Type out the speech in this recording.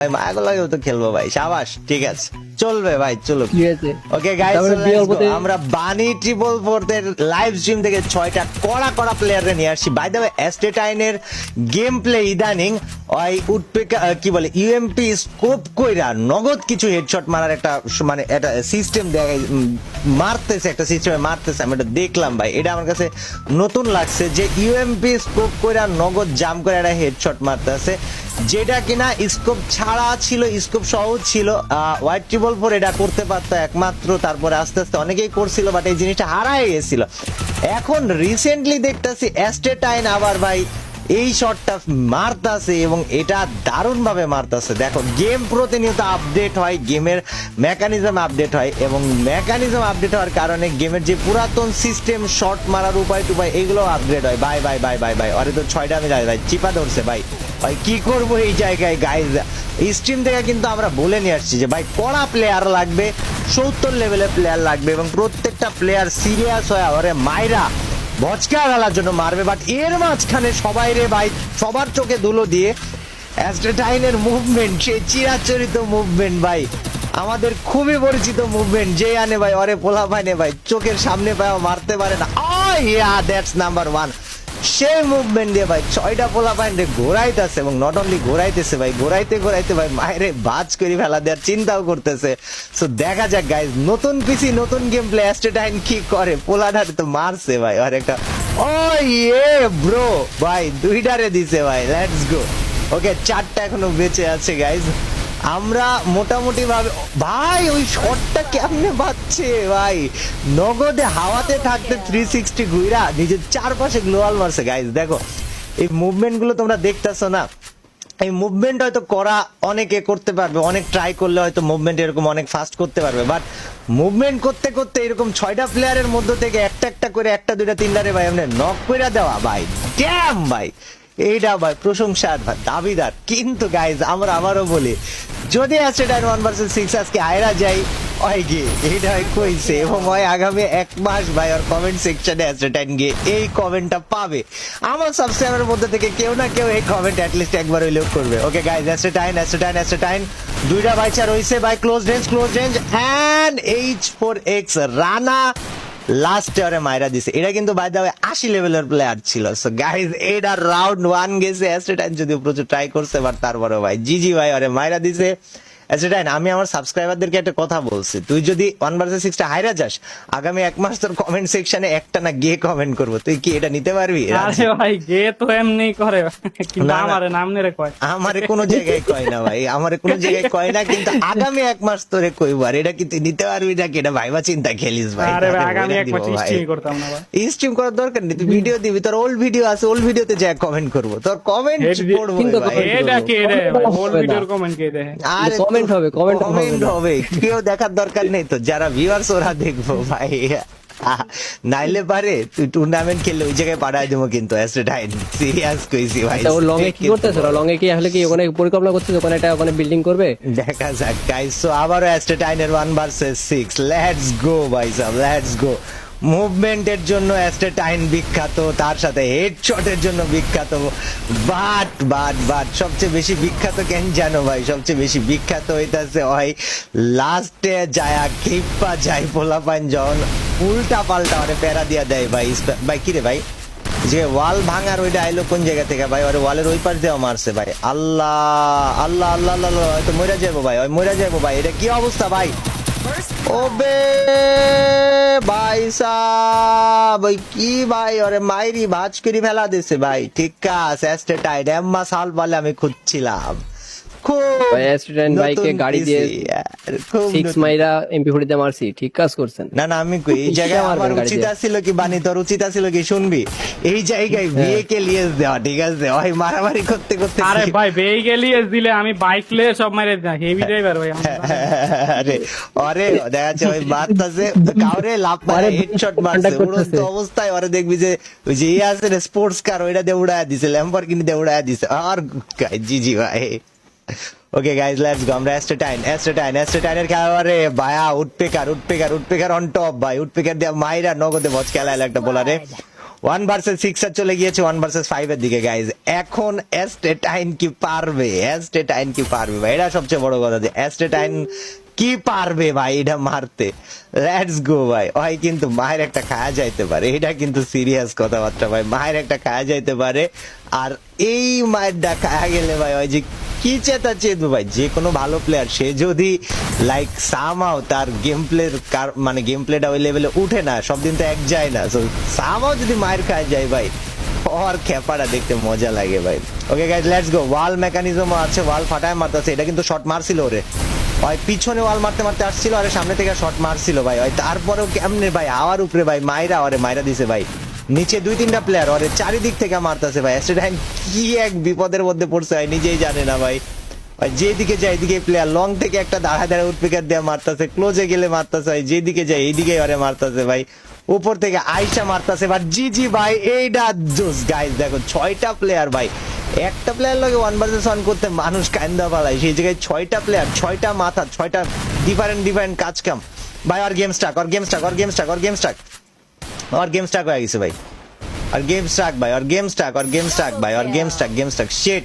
ভাই লাগেও তো খেলব ভাই। সাবাস ঠিক আছে। চলবে ভাই চলুক। ওকে গাইস আমরা বানি ট্রিপল লাইভ স্ট্রিম থেকে ছয়টা কড়া কড়া প্লেয়ারে নিয়ে আসছি। বাই দ্য ওয়ে অ্যাস্টেটাইনের গেম প্লে ইদানিং ওই কি বলে ইউএমপি স্কোপ কইরা নগদ কিছু হেডশট মারার একটা মানে একটা সিস্টেম দেখাই মারতেছে একটা সিস্টেমে মারতেছে। আমি এটা দেখলাম ভাই। এটা আমার কাছে নতুন লাগছে যে ইউএমপি স্কোপ কইরা নগদ জাম করে একটা হেডশট মারতেছে। যেটা কিনা স্কোপ ছাড়া ছিল স্কোপ সহজ ছিল হোয়াইট ট্রিপল ফোর এটা করতে পারতো একমাত্র, তারপরে আস্তে আস্তে অনেকেই করছিল বাট এই জিনিসটা হারাই গেছিল। এখন রিসেন্টলি দেখতেছি অ্যাস্টেটাইন আবার ভাই এই শটটা মারতাছে এবং এটা দারুণ ভাবে মারতাছে। দেখো গেম প্রতিনিয়ত আপডেট হয় গেমের মেকানিজম আপডেট হয় এবং মেকানিজম আপডেট হওয়ার কারণে গেমের যে পুরাতন সিস্টেম শট মারার উপায় টুপায় এগুলো আপগ্রেড হয়। Bye bye bye bye bye আরে তো ছয়টা আমি যাই ভাই, চিপা ধরছে, ভাই। ভাই, কি করব এই জায়গায় গাইজ স্ট্রিম থেকে কিন্তু আমরা বলে নিয়ে আসছি যে, ভাই, কড়া প্লেয়ার লাগবে, সত্তর লেভেলের প্লেয়ার লাগবে এবং প্রত্যেকটা প্লেয়ার সিরিয়াস হয়ে ওরে মাইরা বচকা গেলার জন্য মারবে। বাট এর মাঝখানে সবাই রে ভাই, সবার চোখে ধুলো দিয়ে অ্যাস্টেটাইনের মুভমেন্ট সেই চিরাচরিত মুভমেন্ট ভাই। আমাদের খুবই পরিচিত মুভমেন্ট যে আনে ভাই, অরে পোলা ভাই নে ভাই চোখের সামনে পায় মারতে পারে না। ইয়া দ্যাটস নাম্বার ওয়ান সেই মুভমেন্ট দিয়ে ভাই ছয়টা পোলা পাইন ঘোরাইতেছে এবং নট অনলি ঘোরাইতেছে ভাই, ঘোরাইতে ঘোরাইতে ভাই মায়েরে বাজ করে ফেলা দেওয়ার চিন্তাও করতেছে। সো দেখা যাক গাইজ নতুন পিসি নতুন গেম প্লে অ্যাস্টেটাইন কি করে? পোলাটারে তো মারছে ভাই, আর একটা ও ইয়ে ব্রো ভাই, দুইটারে দিছে ভাই লেটস গো ওকে চারটা এখনও বেঁচে আছে গাইজ আমরা মোটামুটি ভাবে ভাই, ওই শটটা কেমনে বাজছে, ভাই? নগদে হাওয়াতে থাকতে থ্রি সিক্সটি ঘুরা নিজের চারপাশে গ্লোয়াল মারছে গাইজ দেখো। এই মুভমেন্টগুলো তোমরা দেখতেছো না? এই মুভমেন্ট হয়তো করা অনেকে করতে পারবে, অনেক ট্রাই করলে হয়তো মুভমেন্ট এরকম অনেক ফাস্ট করতে পারবে বাট মুভমেন্ট করতে করতে এরকম ছয়টা প্লেয়ারের মধ্য থেকে একটা একটা করে একটা, দুইটা তিনটারে ভাই, এমনি নক করে দেওয়া, ভাই। ড্যাম ভাই! এইটা ভাই, প্রশংসার দাবিদার। কিন্তু গাইজ আমরা আবারও বলি, যদি অ্যাস্ট্রেটাইন ওয়ান ভার্সেস সিক্স আজকে আয়রা যাই হয় গিয়ে এইটা কইছে, এবং হয় আগামী এক মাস ভাই আর কমেন্ট সেকশনে অ্যাস্ট্রেটাইন গিয়ে এই কমেন্টটা পাবে। আমার সাবস্ক্রাইবারের মধ্যে থেকে কেউ না কেউ এই কমেন্ট অ্যাটলিস্ট একবার হইলেও করবে। ওকে গাইজ অ্যাস্ট্রেটাইন অ্যাস্ট্রেটাইন অ্যাস্ট্রেটাইন দুইটা বাইচা রইছে by close range close range and H four X Rana last ইয়ারে মাইরা দিছে। এটা কিন্তু বাই দ্য আশি লেভেলের প্লেয়ার ছিল। সো গাইজ এটা রাউন্ড ওয়ান গেছে। অ্যাস্টেটাইন যদি প্রচুর ট্রাই করছে বাট তারপরে ভাই জিজি ভাই আরে মাইরা দিছে। অ্যাস্টেটাইন আমি আমার সাবস্ক্রাইবারদেরকে একটা কথা বলছি। তুই যদি ওয়ান ভার্সেস সিক্সটা হাইরা যাস আগামী এক মাস তোর কমেন্ট সেকশনে একটা না গিয়ে কমেন্ট করব। তুই কি এটা নিতে পারবি? আরে ভাই গে তো এমনি করে। কিন্তু না, না। আমারে নাম নেরে কয়। আমারে কোনো জায়গায় কয় না ভাই। আমারে কোনো জায়গায় কয় না কিন্তু আগামী এক মাস তোরে কইব। আর এটা কি তুই নিতে পারবি না কি এটা ভাইবা চিন্তা খেলিস ভাই। আরে ভাই আগামী এক ভাই। স্ট্রিম করতাম না ভাই। স্ট্রিম করার দরকার নেই। তুই ভিডিও দিবি তোর ওল্ড ভিডিও আছে ওল্ড ভিডিওতে যা কমেন্ট করব। তোর কমেন্ট পড়ব কিন্তু এটা কে রে না। ভিডিওর কমেন্ট কে দেয়? আরে comment হবে, কমেন্ট হবে। কেউ দেখার দরকার নেই তো যারা ভিউয়ার্স ওরা দেখব ভাই। নাইলে পারে তুই টুর্নামেন্ট খেললে ওই জায়গায় পাঠাই দেবো কিন্তু অ্যাস্টেটাইন সিরিয়াস কইছি ভাই। তা ও লং এ কি করতেছে? লং এ কি আসলে কি ওখানে পরিকল্পনা করতেছে? ওখানে একটা ওখানে বিল্ডিং করবে? দেখা যাক গাইস সো আবারও অ্যাস্টেটাইনের one versus six let's go ভাই সাব লেটস গো মুভমেন্টের জন্য অ্যাস্টেটাইন বিখ্যাত তার সাথে হেডশটের জন্য বিখ্যাত। বাট বাট বাট সবচেয়ে বেশি বিখ্যাত কেন জানো ভাই? সবচেয়ে বেশি বিখ্যাত হইতাছে ওই লাস্টে যায়া খেপা যায় পোলাপান যখন উল্টা পাল্টা ওরে প্যারা দিয়া দেয় ভাই। ভাই কিরে ভাই? যে ওয়াল ভাঙার ওইটা আইলো কোন জায়গা থেকে ভাই? ওরে ওয়ালের ওই পাশ দেওয়া মারছে ভাই। আল্লাহ আল্লাহ আল্লাহ আল্লাহ হয়তো মরে যাব ভাই ওই মরে যাব ভাই। এটা কি অবস্থা ভাই? ওবে! ভাই সাব ওই কি ভাই? ওরে মাইরি ভাজ করি ফেলা দিছে, ভাই। ঠিক আছে টাইট এম্মা সাল বলে আমি খুঁজছিলাম। গাড়ি দিয়ে সিক্স মাইরা এমপি মারছি ঠিক কাজ করছেন। না না আমি কই এই জায়গায় আমার উচিত দিয়ে? কি বানি তোর উচিত আছিল কি শুনবি? এই জায়গায় হ্যাঁ। বিয়ে কে লিয়ে দেওয়া? ঠিক আছে ওই মারামারি করতে করতে আরে ভাই বেই গেলি দিলে আমি বাইক লে সব মাইরে দিই হেভি ড্রাইভার ভাই আরে আরে দেখা যাচ্ছে ওই কাউরে লাভ মারে হেডশট মারছে উড়ন্ত অবস্থায় ওরে দেখবি যে ওই যে ইয়ে আছে স্পোর্টস কার ওইটা দিয়ে উড়ায় দিছে ল্যাম্বরগিনি দিয়ে উড়ায় দিছে। আর জি জি ভাই। ওকে গাইজ লেটস গো আমরা অ্যাস্টেটাইন অ্যাস্টেটাইন অ্যাস্টেটাইনের খেলোয়াড়ে ভায়া woodpecker woodpecker woodpecker on top ভাই উডপেকার দিয়ে মাইরা নগদে বচ খেলাইলো একটা বোলারে ওয়ান ভার্সেস সিক্স আর চলে গিয়েছে ওয়ান ভার্সেস ফাইভ এর দিকে গাইজ এখন অ্যাস্টেটাইন কি পারবে? অ্যাস্টেটাইন কি পারবে ভাই? এটা সবচেয়ে বড় কথা যে অ্যাস্টেটাইন কি পারবে ভাই এটা মারতে? লেটস গো ভাই। ভাই কিন্তু মায়ের একটা খায়া যাইতে পারে। এটা কিন্তু সিরিয়াস কথাবার্তা ভাই। মায়ের একটা খায়া যাইতে পারে। আর এই মায়েরটা খায়া গেলে ভাই ওই যে কি চেতা চেতবো ভাই? যে কোনো ভালো প্লেয়ার সে যদি লাইক সামাও তার গেম প্লের মানে গেম প্লেটা ওই লেভেলে উঠে না সব দিন তো এক যায় না। সো সামাও যদি মায়ের খায় যায় ভাই আর খেপাটা দেখতে মজা লাগে ভাই। Okay guys let's go wall mechanism আছে ওয়াল ফাটায় মারতেছে। এটা কিন্তু শট মারছিল ওরে। ওই পিছনে ওয়াল মারতে মারতে আসছিল, আরে সামনে থেকে শট মারছিল ভাই। তারপরেও কেমনে ভাই, আওয়ার উপরে ভাই, মাইরা ওরে মাইরা দিছে ভাই। নিচে দুই তিনটা প্লেয়ার ওরে চারিদিক থেকে মারতেছে ভাই। অ্যাস্টেডাইন কি এক বিপদের মধ্যে পড়ছে ভাই, নিজেই জানে না ভাই। যেদিকে যায় এদিকে প্লেয়ার লং থেকে একটা দাঁড়া দাঁড়া উৎপিকার দিয়ে মারতেছে ক্লোজে গেলে মারতেছে ভাই, যেদিকে যায় এইদিকে ওরে মারতেছে ভাই। উপর থেকে আইসা মারতেছে বাট জি জি ভাই এইটা জোস। গাইস দেখো, ছয়টা প্লেয়ার ভাই, একটা প্লেয়ার লগে ওয়ান ভার্সেস ওয়ান করতে মানুষ কান্দা পালায়। সেই জায়গায় ছয়টা প্লেয়ার ছয়টা মাথা, ছয়টা ডিফারেন্ট ডিফারেন্ট কাজ কাম। ভাই, আর গেম স্টাক আর গেম স্টাক আর গেম স্টাক আর গেম স্টাক আর গেম স্টাক হয়ে গেছে ভাই। আর গেম স্টাক ভাই আর গেম স্টাক আর গেম স্টাক ভাই আর গেম স্টাক গেম স্টাক শেট